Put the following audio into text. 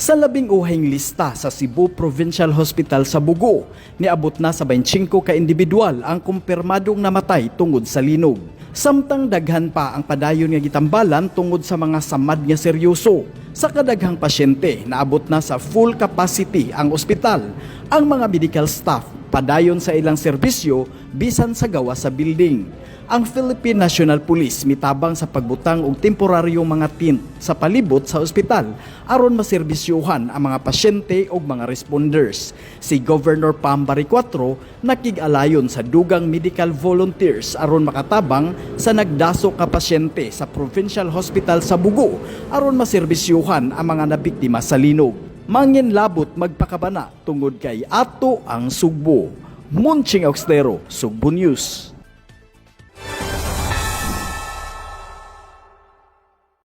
Sa labing uhing lista sa Cebu Provincial Hospital sa Bugo, niabot na sa 25 ka individual ang kumpirmadong namatay tungod sa linog. Samtang daghan pa ang padayon nga gitambalan tungod sa mga samad nga seryoso. Sa kadaghang pasyente, naabot na sa full capacity ang ospital. Ang mga medical staff padayon sa ilang serbisyo bisan sa gawa sa building. Ang Philippine National Police mitabang sa pagbutang og temporaryong mga tint sa palibot sa ospital aron maserbisyuhan ang mga pasyente ug mga responders. Si Governor Pambari 4 nakig-alayon sa dugang medical volunteers aron makatabang sa nagdaso ka pasyente sa Provincial Hospital sa Bugo aron maserbisyuhan ang mga nabiktima sa linog. Mangin labot magpakabana tungod kay ato ang sugbo. Munching Austero, Sugbo News.